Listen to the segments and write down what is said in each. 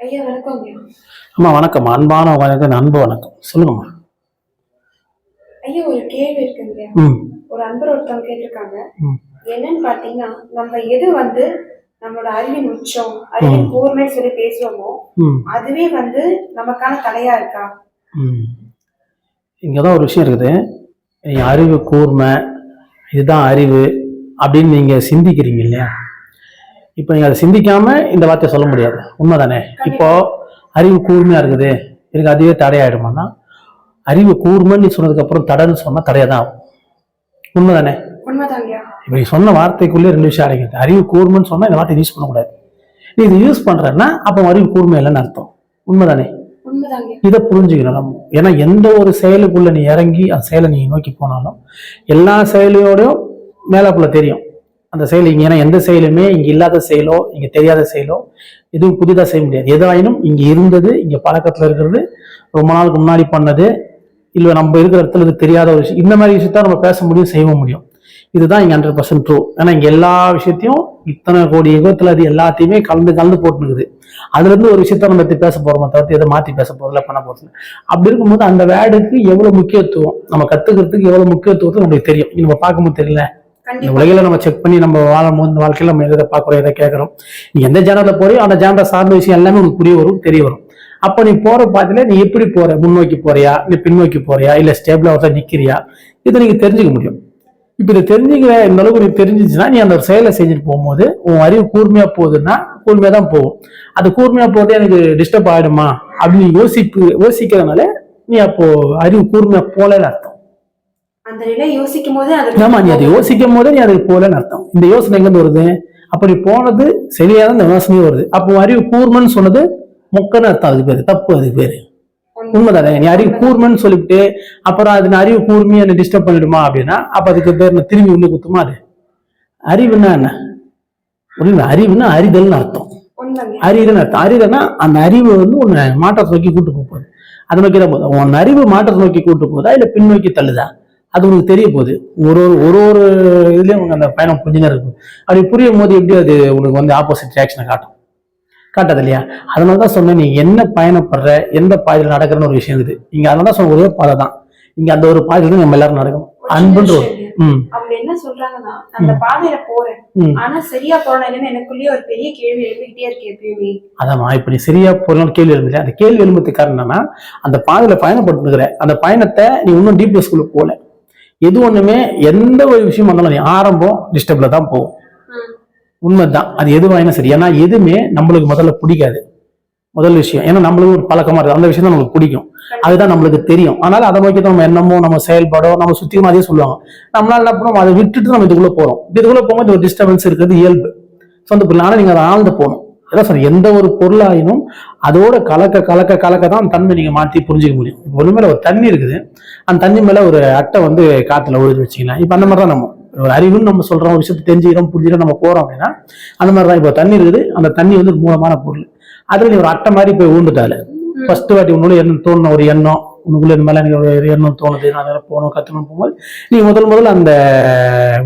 ஐயா வணக்கம் அம்மா வணக்கம்மா அன்பான வணக்கம் அன்பு வணக்கம். சொல்லுங்கம்மா. ஐயா ஒரு கேள்வி இருக்குங்க. ஒரு அன்பர் ஒருத்தவங்க கேட்டிருக்காங்க. என்னன்னு பாத்தீங்கன்னா நம்ம எது வந்து நம்மளோட அறிவின் உச்சம் அறிவின் கூர்மை சொல்லி பேசுறோமோ ம். அதுவே வந்து நமக்கான தலையா இருக்கா? ம். இங்கே தான் ஒரு விஷயம் இருக்குது. நீங்கள் அறிவு கூர்மை இதுதான் அறிவு அப்படின்னு நீங்கள் சிந்திக்கிறீங்க இல்லையா? இப்போ நீங்கள் அதை சிந்திக்காமல் இந்த வார்த்தையை சொல்ல முடியாது. உண்மைதானே? இப்போ அறிவு கூர்மையாக இருக்குது. எனக்கு அதுவே தடையாயிடுமான்னா அறிவு கூர்மைன்னு சொன்னதுக்கப்புறம் தடைன்னு சொன்னால் தடையாக தான் ஆகும். உண்மைதானே? ஐயா. இப்படி சொன்ன வார்த்தைக்குள்ளே ரெண்டு விஷயம் அடங்கிது அறிவு கூர்மைன்னு சொன்னால் இந்த வார்த்தை யூஸ் பண்ணக்கூடாது நீ இது யூஸ் பண்ணுறன்னா அப்போ அறிவு கூர்மை இல்லைன்னு அர்த்தம். உண்மைதானே. இதை புரிஞ்சுக்கணும். நம்ம ஏன்னா எந்த ஒரு செயலுக்குள்ள நீ இறங்கி அந்த செயலை நீ நோக்கி போனாலும் எல்லா செயலையோடையும் மேலாப்புல தெரியும். அந்த செயல் இங்கே ஏன்னா எந்த செயலுமே இங்கே இல்லாத செயலோ இங்கே தெரியாத செயலோ எதுவும் புதிதாக செய்ய முடியாது. எதாயினும் இங்கே இருந்தது இங்கே பழக்கத்தில் இருக்கிறது ரொம்ப நாளுக்கு முன்னாடி பண்ணது இல்லை நம்ம இருக்கிற இடத்துல இது தெரியாத ஒரு விஷயம் இந்த மாதிரி விஷயத்த நம்ம பேச முடியும் செய்ய முடியும். இதுதான் இங்கே ஹண்ட்ரட் பர்சன்ட் ட்ரூ ஏன்னா இங்கே எல்லா விஷயத்தையும் இத்தனை கோடி யுகத்தில் அது எல்லாத்தையுமே கலந்து கலந்து போட்டுனுக்குது. அதுலேருந்து ஒரு விஷயத்த நம்ம எடுத்து பேச போகிறோம் தவிர்த்து எதை மாற்றி பேச போகிறதில்ல பண்ண போறதில்ல அப்படி இருக்கும்போது அந்த வேர்டுக்கு எவ்வளோ முக்கியத்துவம் நம்ம கற்றுக்கிறதுக்கு எவ்வளோ முக்கியத்துவத்தை நம்மளுக்கு தெரியும். நம்ம பார்க்கும்போது தெரியல. இந்த உலகில நம்ம செக் பண்ணி நம்ம வாழும் போது இந்த வாழ்க்கையில நம்ம எதை பார்க்குறோம் எதை கேட்குறோம். நீ எந்த ஜானத்தில் போறியோ அந்த ஜானத்தை சார்ந்த விஷயம் எல்லாமே உனக்கு புரிய வரும் தெரிய வரும். அப்போ நீ போற பாதையில நீ எப்படி போற? முன்னோக்கி போறியா? இல்லை பின்னோக்கி போறியா? இல்லை ஸ்டேபிளா ஒருத்தர் நிக்கிறியா? இதை நீங்க தெரிஞ்சுக்க முடியும். இப்போ இதை தெரிஞ்சுக்கிற இந்த அளவுக்கு நீ தெரிஞ்சிச்சுன்னா நீ அந்த ஒரு செயலை செஞ்சுட்டு போகும்போது உன் அறிவு கூர்மையா போகுதுன்னா கூர்மையா தான் போகும். அது கூர்மையா போகிறது எனக்கு டிஸ்டர்ப் ஆயிடுமா? அப்படின்னு யோசிப்பு யோசிக்கிறதுனால நீ அப்போ அறிவு கூர்மையா போலன்னு அர்த்தம் அந்த நிலை யோசிக்கும் போது அது ஆமா நீ அதை யோசிக்கும் போதே நீ அதுக்கு போகலன்னு அர்த்தம். இந்த யோசனை எங்கிருந்து வருது? அப்படி போனது சரியான இந்த யோசனையும் வருது. அப்போ அறிவு கூர்மன்னு சொன்னது மொக்கன்னு அர்த்தம் அதுக்கு பேரு. தப்பு அதுக்கு பேரு. உண்மை. உண்மைதானே? நீ அறிவு கூர்மன்னு சொல்லிவிட்டு அப்புறம் அது அறிவு கூர்மையை என்ன டிஸ்டர்ப் பண்ணிடுமா அப்படின்னா அப்ப அதுக்கு பேர் திரும்பி உள்ள குத்துமா அது? அறிவுன்னா என்ன? அறிவுன்னா அறிதல்னு அர்த்தம். அறிவுன்னு அர்த்தம். அறிவுனா அந்த அறிவு வந்து உன்னை மாற்றத்தை நோக்கி கூட்டு போக போகுது. அதை நோக்கி தான் போகுது? உன் அறிவு மாற்றத்தை நோக்கி கூட்டு போகுதா? இல்ல பின்னோக்கி தள்ளுதா? அது உனக்கு தெரிய போகுது. ஒரு ஒரு ஒரு ஒரு இதுலயும் உனக்கு அந்த பயணம் புரிஞ்சுதான் இருக்கும். அப்படி புரியும் போது எப்படி அது உனக்கு வந்து ஆப்போசிட் ரியாக்ஷனை காட்டும். காட்டாது இல்லையா? அதனால தான் சொன்னேன் நீ என்ன பயணப்படுற எந்த பாதையில் நடக்கிறன்னு ஒரு விஷயம் இருக்குது. இங்க அதனால தான் சொன்ன ஒரே பாதை தான். இங்க அந்த ஒரு பாதையில தான் நம்ம எல்லாரும் நடக்கணும். சின்ன அன்புன்ற ஒரு அவங்க என்ன சொல்றாங்கன்னா அந்த பாதையில போறேன். ஆனா சரியா போறேன் இல்லைன்னு எனக்குள்ளேயே ஒரு பெரிய கேள்வி எழுப்பிக்கிட்டே இருக்கு எப்பயுமே. அதாம்மா இப்ப நீ சரியா போறலாம் கேள்வி எழுந்துல அந்த கேள்வி எழும்புறதுக்கு காரணம் என்னன்னா அந்த பாதையில பயணப்பட்டுக்கிற அந்த பயணத்தை நீ இன்னும் டீப்னஸ்குள்ள போல எது ஒண்ணுமே எந்த ஒரு விஷயம் வந்தாலும் ஆரம்பம் டிஸ்டர்ப்ல தான் போகும். உண்மைதான். அது எதுவாயினும் சரி. ஏன்னா எதுவுமே நம்மளுக்கு முதல்ல பிடிக்காது. முதல் விஷயம். ஏன்னா நம்மளுக்கு ஒரு பழக்கமா இருக்கு அந்த விஷயம் தான் நம்மளுக்கு பிடிக்கும். அதுதான் நம்மளுக்கு தெரியும். அதனால அதை நோக்கி நம்ம எண்ணமோ நம்ம செயல்பாடோ நம்ம சுத்தியும் அதே சொல்லுவாங்க. நம்மளால என்ன பண்ணுவோம்? அதை விட்டுட்டு நம்ம இதுக்குள்ள போறோம். இதுக்குள்ள போகும்போது ஒரு டிஸ்டர்பன்ஸ் இருக்கிறது இயல்பு. சொந்த பொருள் ஆனா நீங்க அதை ஆழ்ந்து போகணும். அதான் சார் எந்த ஒரு பொருளாயினும் அதோட கலக்க கலக்க கலக்க தான் அந்த தன்மை நீங்க மாற்றி புரிஞ்சுக்க முடியும். இப்போ ஒண்ணு மேலே ஒரு தண்ணி இருக்குது. அந்த தண்ணி மேலே ஒரு அட்டை வந்து காற்றுல ஒழுது வச்சுக்கலாம் இப்போ அந்த மாதிரி தான் நம்ம ஒரு அறிவுன்னு நம்ம சொல்றோம் ஒரு விஷயத்தை தெரிஞ்சுக்கிறோம் புரிஞ்சுக்கிறோம் நம்ம போறோம் அப்படின்னா அந்த மாதிரி தான் இப்போ தண்ணி இருக்குது அந்த தண்ணி வந்து ஒரு மூலமான பொருள். அதுல நீ ஒரு அட்டை மாதிரி போய் ஊண்டுட்டால ஃபர்ஸ்ட் வாட்டி உன்னோட எண்ணம் தோணுன ஒரு எண்ணம் உனக்குள்ள இந்த மாதிரி எனக்கு ஒரு எண்ணம் தோணுது நான் போகணும் கற்றுக்கணும் போகும்போது நீ முதல் முதல்ல அந்த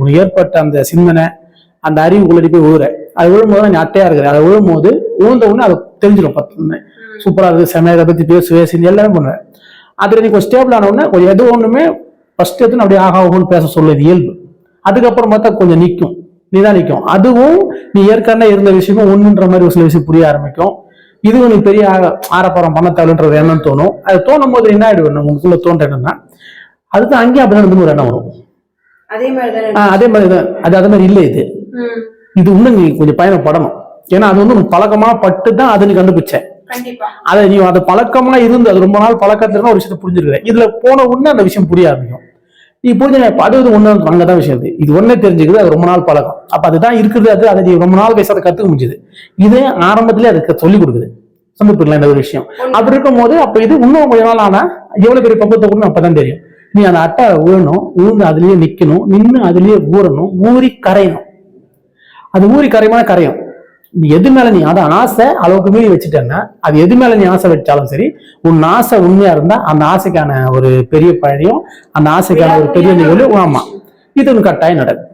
உனக்கு ஏற்பட்ட அந்த சிந்தனை அந்த அறிவுக்குள்ளே போய் ஊற. அது விழும்போது நீ அட்டையா இருக்குது. அதை விழும்போது ஊழ்ந்த உடனே அதை தெரிஞ்சிடும் பத்து சூப்பரா இருக்குது செமையாக இதை பத்தி பேசுவே செஞ்சு எல்லாமே பண்ணுவேன். அதுல நீ கொஞ்சம் ஸ்டேபிள் ஆன உடனே கொஞ்சம் எது ஒண்ணுமே ஃபர்ஸ்ட் எடுத்து அப்படியே ஆகா ஆகும்னு பேச சொல்லுது இயல்பு. அதுக்கப்புறம் பார்த்தா கொஞ்சம் நிற்கும் நீதான் நிற்கும் அதுவும் நீ ஏற்கனவே இருந்த விஷயமும் ஒண்ணுன்ற மாதிரி ஒரு சில விஷயம் புரிய ஆரம்பிக்கும். இதுவும் நீ பெரிய ஆரப்பாரம் பண்ண தேவைன்ற எண்ணம் தோணும். அது தோணும் போது என்ன ஆயிடுவேன் உங்களுக்குள்ள தோன்ற என்னன்னா அதுக்கு அங்கேயும் அப்படிதான் ஒரு எண்ணம் வரும். அதே அதே மாதிரி தான் அது அதே மாதிரி இல்லை இது. இது இன்னும் நீ கொஞ்சம் பயணப்படணும். ஏன்னா அது வந்து பழக்கமா பட்டு தான் அதை நீ கண்டுபிடிச்ச கண்டிப்பா. அதை நீ அது பழக்கமா இருந்து அது ரொம்ப நாள் பழக்கத்துல ஒரு விஷயத்தை புரிஞ்சிருக்கிற இதுல போன உடனே அந்த விஷயம் புரிய ஆரம்பிக்கும் நீ புரிஞ்ச படுவது ஒண்ணு அங்கதான் விஷயம் இது. இது ஒண்ணே தெரிஞ்சுக்குது அது ரொம்ப நாள் பழக்கம். அப்ப அதுதான் இருக்குது அது அதை நீ ரொம்ப நாள் பேச அதை கத்துக்க முடிஞ்சுது. இது ஆரம்பத்திலே அதுக்கு சொல்லிக் கொடுக்குது. சமர்ப்பிக்கலாம் இந்த ஒரு விஷயம். அப்படி இருக்கும்போது அப்ப இது இன்னும் கொஞ்ச நாள் ஆனா எவ்வளவு பெரிய பக்கத்தை கூட அப்பதான் தெரியும். நீ அந்த அட்டை ஊழணும் ஊர்ந்து அதுலயே நிக்கணும் நின்னு அதுலயே ஊறணும் ஊறி கரையணும். அது ஊறி கரையுமான கரையும். நீ எது மேல நீ அதான் ஆசை அளவுக்கு மீறி வச்சுட்டேன்னா அது எது மேல நீ ஆசை வச்சாலும் சரி உன் ஆசை உண்மையா இருந்தா அந்த ஆசைக்கான ஒரு பெரிய பழையும் அந்த ஆசைக்கான ஒரு பெரிய நிகழ்வு ஆமா. இது ஒன்று கட்டாயம் நடக்கும்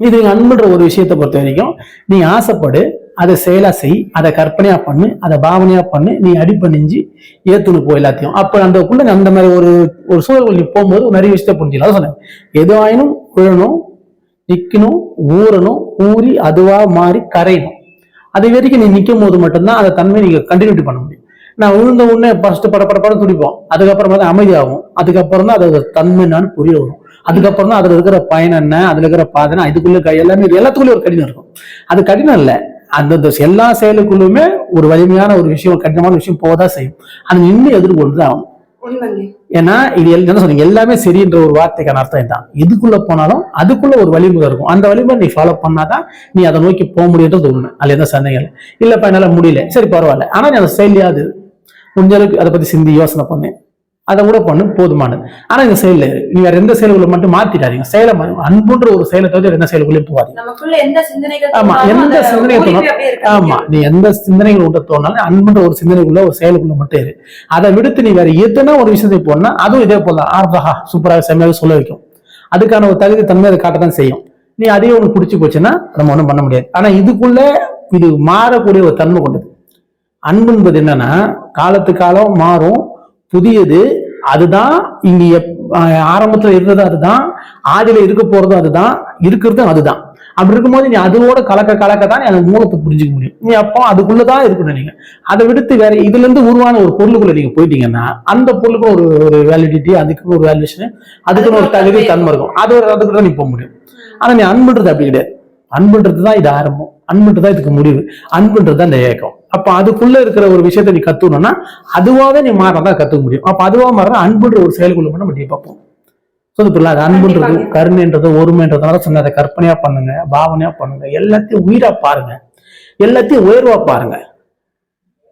இது நீங்க அன்புன்ற ஒரு விஷயத்தை பொறுத்த வரைக்கும் நீ ஆசைப்படு அதை செயலா செய் அதை கற்பனையா பண்ணு அதை பாவனையா பண்ணு நீ அடிப்பணிஞ்சு ஏத்துன்னு போய் எல்லாத்தையும். அப்ப அந்த குள்ள அந்த மாதிரி ஒரு ஒரு சூழல் நீ போகும்போது ஒரு நிறைய விஷயத்த புரிஞ்சிடலாம் அதான் சொன்னேன். எதுவாயினும் விழணும் நிக்கணும் ஊறணும் ஊறி அதுவாக மாறி கரையணும். அது வரைக்கும் நீ நிற்கும் போது மட்டும்தான் அந்த தன்மை நீங்கள் கண்டினியூட்டி பண்ண முடியும். நான் விழுந்த உடனே ஃபர்ஸ்ட் பட பட படம் துடிப்போம். அதுக்கப்புறமா தான் அமைதியாகும். அதுக்கப்புறம் தான் அதோட தன்மை என்னன்னு புரிய வரும். அதுக்கப்புறம் தான் அதில் இருக்கிற பயன் என்ன அதில் இருக்கிற பாதனை அதுக்குள்ளே க- எல்லாமே எல்லாத்துக்குள்ளேயும் ஒரு கடினம் இருக்கும். அது கடினம் இல்லை. அந்தந்த எல்லா செயலுக்குள்ளுமே ஒரு வலிமையான ஒரு விஷயம் கடினமான விஷயம் போதான் செய்யும். அது நின்று எதிர்கொண்டு தான் ஆகும். ஏன்னா இது எல்~ என்ன சொன்னீங்க எல்லாமே சரின்ற ஒரு வார்த்தைக்கான அர்த்தம் இதுதான். எதுக்குள்ள போனாலும் அதுக்குள்ள ஒரு வழிமுறை இருக்கும். அந்த வழிமுறை நீ ஃபாலோ பண்ணாதான் நீ அதை நோக்கி போக முடியுன்றது உண்மை. அதுல எந்த சந்தேகம் இல்லை. இல்லப்பா என்னால முடியல. சரி பரவாயில்ல. ஆனா நீ அதை செயலியாது முடிஞ்ச அளவுக்கு அதை பத்தி சிந்தி யோசனை பண்ணேன் அதை கூட பண்ணு போதுமானது. ஆனா இந்த செயல் நீ வேற எந்த செயல்களை மட்டும் மாத்திட்டாதீங்க செயலை அன்புன்ற ஒரு செயலை தவிர எந்த செயலுக்குள்ளேயும் போகாதீங்க. நமக்குள்ள எந்த சிந்தனைகள் ஆமா, எந்த சிந்தனை தோணும். ஆமா நீ எந்த சிந்தனைகள் உண்ட தோணாலும் அன்புன்ற ஒரு சிந்தனைக்குள்ள ஒரு செயலுக்குள்ள மட்டும் இரு. அதை விடுத்து நீ வேற எத்தனை ஒரு விஷயத்தை போனா அதுவும் இதே போல ஆர்வகா சூப்பராக செம்மையாக சொல்ல வைக்கும். அதுக்கான ஒரு தகுதி தன்மை அதை காட்டத்தான் செய்யும். நீ அதே ஒன்று பிடிச்சி போச்சுன்னா நம்ம ஒன்றும் பண்ண முடியாது. ஆனா இதுக்குள்ள இது மாறக்கூடிய ஒரு தன்மை கொண்டது. அன்பு என்பது என்னன்னா காலத்து காலம் மாறும் புதியது அதுதான் இங்க ஆரம்பத்துல இருந்தது அதுதான் ஆதியில இருக்க போறதும் அதுதான் இருக்கிறதும் அதுதான். அப்படி இருக்கும்போது நீ அதோட கலக்க கலக்க தான் நீ அந்த மூலத்தை புரிஞ்சுக்க முடியும். நீ அப்போ அதுக்குள்ளதான் இருக்கணும் நீங்க. அதை விடுத்து வேற இதுல இருந்து உருவான ஒரு பொருளுக்குள்ள நீங்க போயிட்டீங்கன்னா அந்த பொருளுக்கு ஒரு ஒரு வேலிடிட்டி அதுக்கு ஒரு வேல்யூஷன் அதுக்குன்னு ஒரு தகுதி தன்மை இருக்கும். அது ஒரு அதுக்கு தான் நீ போக முடியும். ஆனா நீ அன்புன்றது அப்படி கிடையாது. அன்புன்றது தான் இது ஆரம்பம். அன்புன்றது தான் இதுக்கு முடிவு. அன்புன்றது தான் இந்த ஏக்கம். அப்ப அதுக்குள்ள இருக்கிற ஒரு விஷயத்தை நீ கத்துக்கணும்னா அதுவாவே நீ மாறதான் கத்துக்க முடியும். அப்ப அதுவா மாறினா அன்புன்ற ஒரு செயலுக்குள்ள மட்டும் நம்ம டீப்பா போகும் ஸோ புரியல அது அன்புன்றது. கருணைன்றது ஒருமைன்றதுனால சொன்ன அதை கற்பனையா பண்ணுங்க பாவனையா பண்ணுங்க எல்லாத்தையும் உயிரா பாருங்க. எல்லாத்தையும் உயர்வா பாருங்க.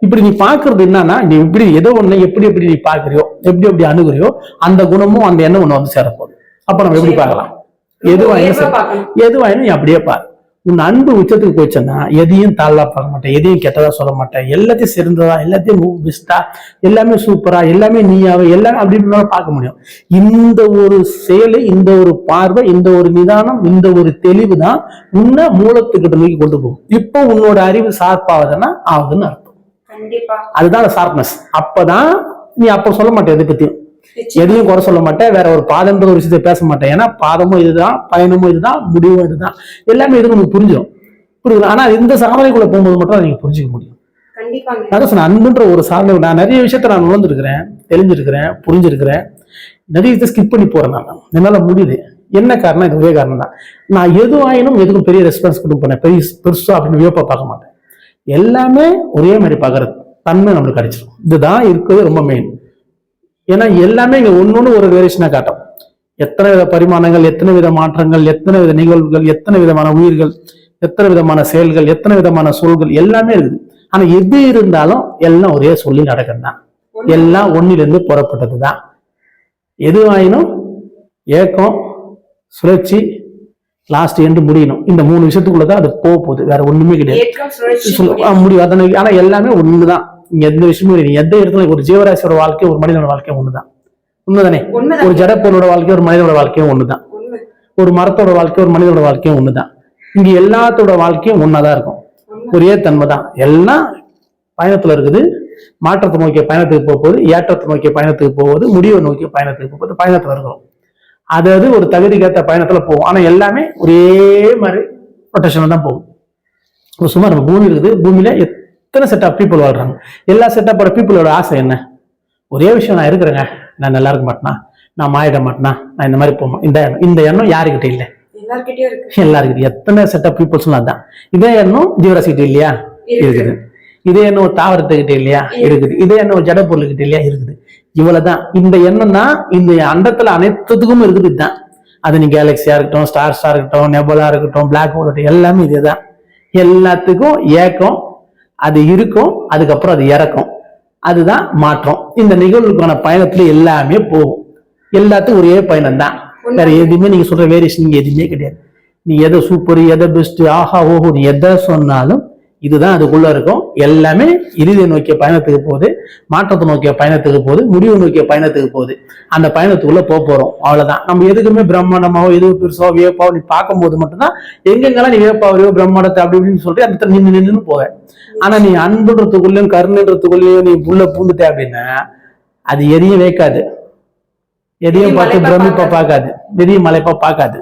இப்படி நீ பாக்குறது என்னன்னா நீ இப்படி ஏதோ ஒண்ணு எப்படி எப்படி நீ பாக்குறியோ எப்படி எப்படி அணுகுறியோ அந்த குணமும் அந்த எண்ணம் ஒண்ணு வந்து சேரப்போகுது. அப்ப நம்ம எப்படி பார்க்கலாம்? எதுவாயினும். எதுவாயினும் நீ அப்படியே பாரு. உன் அன்பு உச்சத்துக்கு போயிடுச்சுன்னா எதையும் தாழ்லா பார்க்க மாட்டேன் எதையும் கெட்டதா சொல்ல மாட்டேன். எல்லாத்தையும் சிறந்ததா எல்லாத்தையும் பெஸ்டா எல்லாமே சூப்பரா எல்லாமே நீயாவே எல்லாமே அப்படின்னு பார்க்க முடியும். இந்த ஒரு செயலை இந்த ஒரு பார்வை இந்த ஒரு நிதானம் இந்த ஒரு தெளிவு தான் உன்னை மூலத்துக்கிட்ட நோக்கி கொண்டு போகும். இப்போ உன்னோட அறிவு சார்பாகுதுன்னா ஆகுதுன்னு அர்த்தம். கண்டிப்பா. அதுதான் ஷார்ப்னஸ் அப்பதான் நீ அப்ப சொல்ல மாட்டே எதை பத்தியும். எதையும் குறை சொல்ல மாட்டேன். வேற ஒரு பாதம்ன்ற ஒரு விஷயத்தை பேச மாட்டேன். ஏன்னா பாதமும் இதுதான் பயணமும் இதுதான் முடிவும் இதுதான். எல்லாமே இது உனக்கு புரிஞ்சிடும் புரியுது ஆனா இந்த சாதனைக்குள்ள போகும்போது மட்டும் அதை நீங்க புரிஞ்சுக்க முடியும். அதான் அன்புன்ற ஒரு சாதனை. நான் நிறைய விஷயத்த நான் உணர்ந்திருக்கிறேன் தெரிஞ்சிருக்கிறேன் புரிஞ்சிருக்கிறேன். நிறைய விஷயத்தை ஸ்கிப் பண்ணி போறேன் நான். என்னால முடியுது. என்ன காரணம்? இது ஒரே காரணம் தான். நான் எது ஆயினும் எதுக்கும் பெரிய ரெஸ்பான்ஸ் கொடுப்பேன் பெரிய பெருசா அப்படின்னு வியப்பா பார்க்க மாட்டேன். எல்லாமே ஒரே மாதிரி பார்க்கறது. தன்மை நம்மளுக்கு கிடைச்சிடும் இதுதான் இருக்கிறது ரொம்ப மெயின் ஏன்னா எல்லாமே இங்க ஒன்னொன்னு ஒரு வேரியேஷனா காட்டும். எத்தனை வித பரிமாணங்கள் எத்தனை வித மாற்றங்கள் எத்தனை வித நிகழ்வுகள் எத்தனை விதமான உயிர்கள் எத்தனை விதமான செயல்கள் எத்தனை விதமான சொல்கள் எல்லாமே இருக்குது. ஆனா எது இருந்தாலும் எல்லாம் ஒரே சொல்லி நடக்கிறது தான் எல்லாம் ஒன்னிலிருந்து புறப்பட்டது தான் எதுவாயினும் ஏக்கம் சுழற்சி லாஸ்ட் எண்டு முடியணும். இந்த மூணு விஷயத்துக்குள்ள தான் அது போக போகுது. வேற ஒண்ணுமே கிடையாது. முடியும். அதனை ஆனா எல்லாமே ஒண்ணுதான். இங்க எந்த விஷயமும் எந்த இடத்துல ஒரு ஜீவராசியோட வாழ்க்கை ஒரு மனிதனோட வாழ்க்கையும் ஒண்ணுதான். உண்மைதானே? ஒரு ஜடப்பொருளோட வாழ்க்கை ஒரு மனிதனோட வாழ்க்கையும் ஒண்ணுதான். ஒரு மரத்தோட வாழ்க்கை ஒரு மனிதனோட வாழ்க்கையும் ஒண்ணுதான். இங்க எல்லாத்தோட வாழ்க்கையும் ஒன்னாதான் இருக்கும். ஒரே தன்மை தான் எல்லாம் பயணத்துல இருக்குது. மாற்றத்தை நோக்கிய பயணத்துக்கு போக போகுது ஏற்றத்தை நோக்கிய பயணத்துக்கு போகுது முடிவை நோக்கிய பயணத்துக்கு போக போகுது பயணத்துல இருக்கிறோம். அது அது ஒரு தகுதிக்கேற்ற பயணத்துல போகும் ஆனா எல்லாமே ஒரே மாதிரி ரொட்டேஷன்ல தான் போகும். சும்மா நம்ம பூமி இருக்குது. பூமியில எத்தனை செட் ஆஃப் பீப்புள் வாழ்றாங்க. எல்லா செட்டப்போட பீப்புளோட ஆசை என்ன? ஒரே விஷயம் நான் இருக்கிறேங்க. நான் நல்லா இருக்க மாட்டேனா? நான் மாறிட மாட்டேனா? நான் இந்த மாதிரி போமா இந்த எண்ணம் இந்த எண்ணம் யாருக்கிட்ட இல்லை. எல்லார்கிட்டயும் இருக்கு. எல்லாருக்கிட்ட எத்தனை செட் ஆஃப் பீப்புள்ஸ்லாம் அதான். இதே எண்ணம் ஜீவராசிக்கிட்ட இல்லையா? இருக்குது. இதே எண்ணம் ஒரு தாவரத்துக்கிட்ட இல்லையா? இருக்குது. இதே எண்ணம் ஜட பொருள்கிட்ட இல்லையா? இருக்குது. இவ்வளவுதான். இந்த எண்ணம் தான் இந்த அண்டத்துல அனைத்துக்கும் இருக்குது இதுதான். அது நீ கேலக்சியா இருக்கட்டும் ஸ்டார்ஸா இருக்கட்டும் நெபலா இருக்கட்டும் பிளாக் ஹோல் இருக்கட்டும் எல்லாமே இதுதான். எல்லாத்துக்கும் ஏக்கம் அது இருக்கும் அதுக்கப்புறம் அது இறக்கும். அதுதான் மாற்றம். இந்த நிகழ்வுக்கான பயணத்துல எல்லாமே போகும். எல்லாத்துக்கும் ஒரே பயணம் தான் வேற எதுவுமே நீங்க சொல்ற வேரியேஷன் எதுவுமே கிடையாது. நீ எதை சூப்பர் எதை பெஸ்ட் ஆஹா ஓஹோ நீ எதை சொன்னாலும் இதுதான் அதுக்குள்ள இருக்கும். எல்லாமே இறுதியை நோக்கிய பயணத்துக்கு போகுது. மாற்றத்தை நோக்கிய பயணத்துக்கு போகுது. முடிவு நோக்கிய பயணத்துக்கு போகுது. அந்த பயணத்துக்குள்ள போக போறோம். அவ்வளவுதான். நம்ம எதுக்குமே பிரம்மாண்டமாவோ எது பெருசோ வியப்பாவோ நீ பார்க்கும்போது மட்டும்தான் எங்கெங்கெல்லாம் நீ வியப்பாவோ பிரம்மாண்டத்தை அப்படி இப்படின்னு சொல்லிட்டு அந்த நின்று நின்று போவ. ஆனா நீ அன்புன்றதுக்குள்ளயும் கருணைன்றதுக்குள்ளேயும் நீ உள்ள பூந்துட்ட அப்படின்னா அது எதையும் வைக்காது. எதையும் பார்த்து பிரமிப்பா பார்க்காது. எதையும் மலைப்பா பார்க்காது.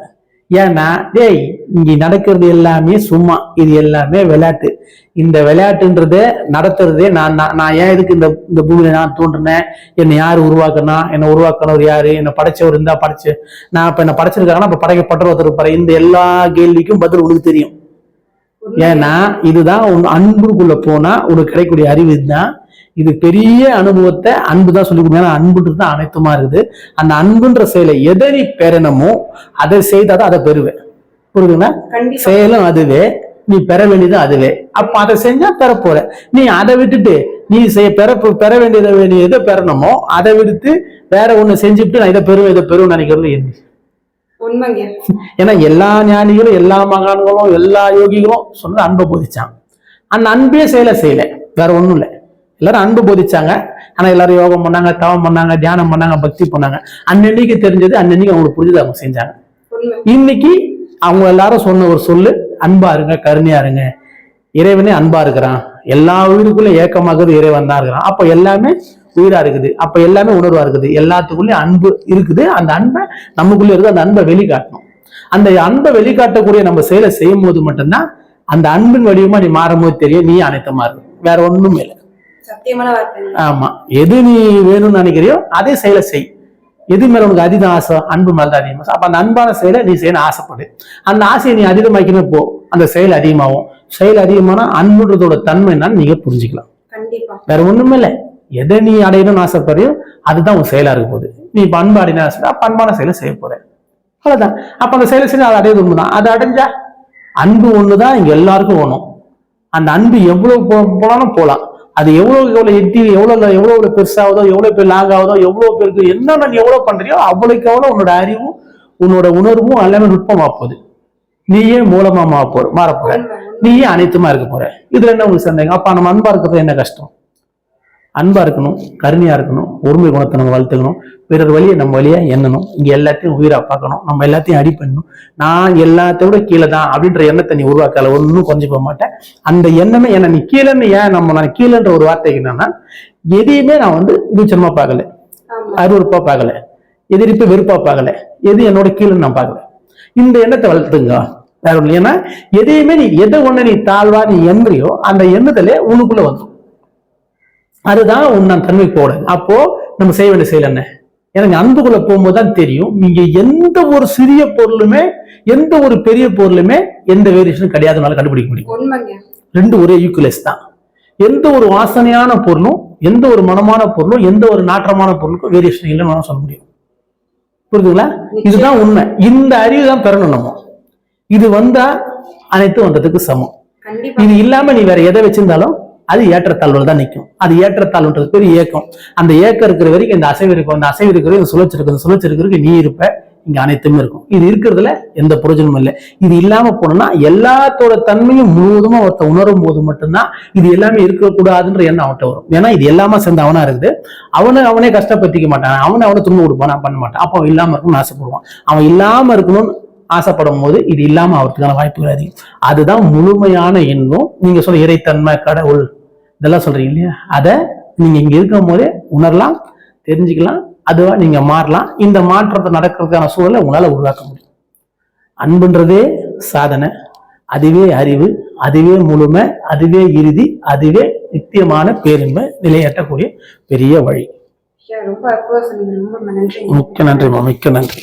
ஏன்னா டேய் இங்கே நடக்கிறது எல்லாமே சும்மா. இது எல்லாமே விளையாட்டு. இந்த விளையாட்டுன்றத நடத்துறதே நான் நான் நான் ஏன் எதுக்கு இந்த இந்த பூமியில நான் தோன்றினேன்? என்னை யார் உருவாக்குனா? என்னை உருவாக்குனவர் யாரு? என்னை படைச்சவர் இருந்தா படைச்சு. நான் இப்ப என்ன படைச்சிருக்காங்கன்னா இப்ப படைக்கப்பட்ட ஒருத்தர் இருப்பாரு இந்த எல்லா கேள்விக்கும் பதில் உனக்கு தெரியும். ஏன்னா இதுதான் உன் அன்புக்குள்ள போனா உனக்கு கிடைக்கக்கூடிய அறிவு இதுதான். இது பெரிய அனுபவத்தை அன்பு தான் சொல்லி கொடுங்க ஏன்னா அன்புன்றது தான் அனைத்துமா இருக்குது. அந்த அன்புன்ற செயலை எதை நீ பெறணுமோ அதை செய்தாதான் அதை பெறுவேன். புரியுதுங்களா? செயலும் அதுவே. நீ பெற வேண்டியது அதுவே. அப்ப அதை செஞ்சா பெற போற. நீ அதை விட்டுட்டு நீ செய்ய பெற பெற வேண்டியதை நீ எதை பெறணுமோ அதை விடுத்து வேற ஒண்ணு செஞ்சுட்டு நான் இதை பெறுவேன் இதை பெறுவேன் நினைக்கிறது என்ன உண்மைங்க. ஏன்னா எல்லா ஞானிகளும் எல்லா மகான்களும் எல்லா யோகிகளும் சொன்னது அன்பை போதிச்சாங்க அந்த அன்பே செயலை செய்யல. வேற ஒண்ணும் இல்லை. எல்லாரும் அன்பு போதிச்சாங்க. ஆனா எல்லாரும் யோகம் பண்ணாங்க தவம் பண்ணாங்க தியானம் பண்ணாங்க பக்தி பண்ணாங்க. அன்னன்னைக்கு தெரிஞ்சது அன்னன்னைக்கு அவங்களுக்கு புரிஞ்சது அவங்க செஞ்சாங்க. இன்னைக்கு அவங்க எல்லாரும் சொன்ன ஒரு சொல்லு அன்பா இருங்க கருணையா இருங்க. இறைவனே அன்பா இருக்கிறான். எல்லா உயிருக்குள்ள ஏக்கமாகிறது இறைவன் தான் இருக்கிறான். அப்ப எல்லாமே உயிரா இருக்குது. அப்ப எல்லாமே உணர்வா இருக்குது. எல்லாத்துக்குள்ளயும் அன்பு இருக்குது. அந்த அன்பை நமக்குள்ள இருக்கு அந்த அன்பை வெளிக்காட்டணும். அந்த அன்பை வெளிக்காட்டக்கூடிய நம்ம செயலை செய்யும் போது மட்டும்தான் அந்த அன்பின் வடிவமா நீ மாறும்போது தெரியும். நீ அனைத்தமா இருக்கு. வேற ஒண்ணுமே இல்லை. ஆமா. எது நீ வேணும்னு நினைக்கிறியோ அதே செயலை செய். எது மேல உனக்கு அதிக ஆசை அன்பு மேல தான் அதிகமா ஆசை. அப்ப அந்த அன்பான செயலை நீ செய்யணும் ஆசைப்படு. அந்த ஆசையை நீ அதிகமாக்கினே போ. அந்த செயல் அதிகமாகும். செயல் அதிகமானா அன்புன்றதோட தன்மை என்னன்னு நீங்க புரிஞ்சுக்கலாம். கண்டிப்பா. வேற ஒண்ணுமே இல்லை. எதை நீ அடையணும்னு ஆசைப்படுறியோ அதுதான் உன் செயலா இருக்க போகுது. நீ இப்ப அன்பு அடையின ஆசை அப்ப அன்பான செயலை செய்ய போற. அவ்வளவுதான். அப்ப அந்த செயலை செஞ்சு அதை அடையது உண்மைதான். அது அடைஞ்சா அன்பு ஒண்ணுதான் இங்க எல்லாருக்கும் வேணும் அந்த அன்பு எவ்வளவு போனாலும் போலாம். அது எவ்வளவு எவ்வளவு எட்டி எவ்வளவு எவ்வளவு பெருசாகுதோ எவ்வளவு பேர் லாங் ஆகுதோ எவ்வளவு பேருக்கு என்னென்ன நீ எவ்வளவு பண்றியோ அவ்வளவுக்கு எவ்வளவு உன்னோட அறிவும் உன்னோட உணர்வும் எல்லாமே நுட்பமா போகுது. நீயே மூலமா மாற போற மாற போற உண்மை, உண்மை. நீயே அனைத்துமா இருக்க போற. இதுல என்ன உங்களுக்கு சந்தேகம்? அப்ப நம்ம அன்பா இருக்கிறது என்ன கஷ்டம்? அன்பா இருக்கணும் கருணையா இருக்கணும் ஒருமை குணத்தை நம்ம வளர்த்துக்கணும். பிறர் வழியை நம்ம வழியா எண்ணணும். இங்க எல்லாத்தையும் உயிரா பார்க்கணும். நம்ம எல்லாத்தையும் அடி பண்ணணும். நான் எல்லாத்தை விட கீழே தான் அப்படின்ற எண்ணத்தை நீ உருவாக்கல ஒன்றும் கொஞ்சம் போக மாட்டேன். அந்த எண்ணமே என்ன நீ கீழேன்னு ஏன் நம்ம நான் கீழேன்ற ஒரு வார்த்தைக்கு என்னன்னா எதையுமே நான் வந்து நீச்சலமா பார்க்கல. ஆமா. அருவருப்பா பார்க்கல. எதிர்ப்பு வெறுப்பா பார்க்கல. எது என்னோட கீழே நான் பார்க்கல. இந்த எண்ணத்தை வளர்த்துங்க வேற ஒண்ணு ஏன்னா எதையுமே நீ எதை ஒண்ணு நீ தாழ்வா நீ எண்ணுறியோ அந்த எண்ணுதலே உனக்குள்ள வந்துடும் அதுதான் உன் தன்மை போட அப்போ நம்ம செய்ய வேண்டிய செயல் என்ன? எனக்கு அன்புக்குள்ள போகும்போது தான் தெரியும். நீங்க எந்த ஒரு சிறிய பொருளுமே எந்த ஒரு பெரிய பொருளுமே எந்த வேரியேஷனும் கிடையாதுனால கண்டுபிடிக்க முடியும். ரெண்டு ஒரே ஈக்குவலைஸ் தான். எந்த ஒரு வாசனையான பொருளும் எந்த ஒரு மனமான பொருளும் எந்த ஒரு நாற்றமான பொருளுக்கும் வேரியேஷன் இல்லைன்னு சொல்ல முடியும். புரியுதுங்களா இதுதான் உண்மை. இந்த அறிவு தான் பெறணும் நம்ம. இது வந்தா அனைத்தும் வந்ததுக்கு சமம். இது இல்லாம நீ வேற எதை வச்சிருந்தாலும் அது ஏற்றத்தாழ்வுல தான் நிற்கும் அது ஏற்றத்தாழ்வுன்றது பேர் ஏக்கம். அந்த ஏக்கம் இருக்கிற வரைக்கும் இந்த அசைவு இருக்கும். அந்த அசைவு இருக்கிற இந்த சுழற்சி இருக்கும். இந்த நீ இருப்ப. இங்க அனைத்துமே இருக்கும். இது இருக்கிறதுல எந்த பிரயோஜனமும் இல்லை. இது இல்லாம போனோம்னா எல்லாத்தோட தன்மையும் முழுவதுமா ஒருத்த உணரும் போது மட்டும்தான் இது எல்லாமே இருக்கக்கூடாதுன்ற எண்ணம் அவன்கிட்ட வரும். ஏன்னா இது எல்லாமே சேர்ந்து அவனா இருக்குது. அவனை அவனே கஷ்டப்படுத்திக்க மாட்டான். அவனை அவனை துன்ப கொடுப்பான். நான் பண்ண மாட்டான். அப்போ அவன் இல்லாம இருக்கணும்னு ஆசைப்படுவான். அவன் இல்லாம இருக்கணும்னு ஆசைப்படும் போது இது இல்லாம அவருக்கான வாய்ப்புகள் அதிகம். அதுதான் முழுமையான இன்பம் நீங்க சொல்ல இறைத்தன்மை கடவுள் இதெல்லாம் சொல்றீங்க இல்லையா? அதை நீங்க இங்க இருக்கும் போதே உணரலாம் தெரிஞ்சுக்கலாம் அதுவா நீங்க மாறலாம். இந்த மாற்றத்தை நடக்கிறதுக்கான சூழலை உங்களால உருவாக்க முடியும். அன்புன்றதே சாதனை அதுவே அறிவு அதுவே முழுமை அதுவே இறுதி அதுவே நித்தியமான பேரின்ப நிலையேற்றக்கூடிய பெரிய வழி. ரொம்ப மிக்க நன்றிம்மா மிக்க நன்றி.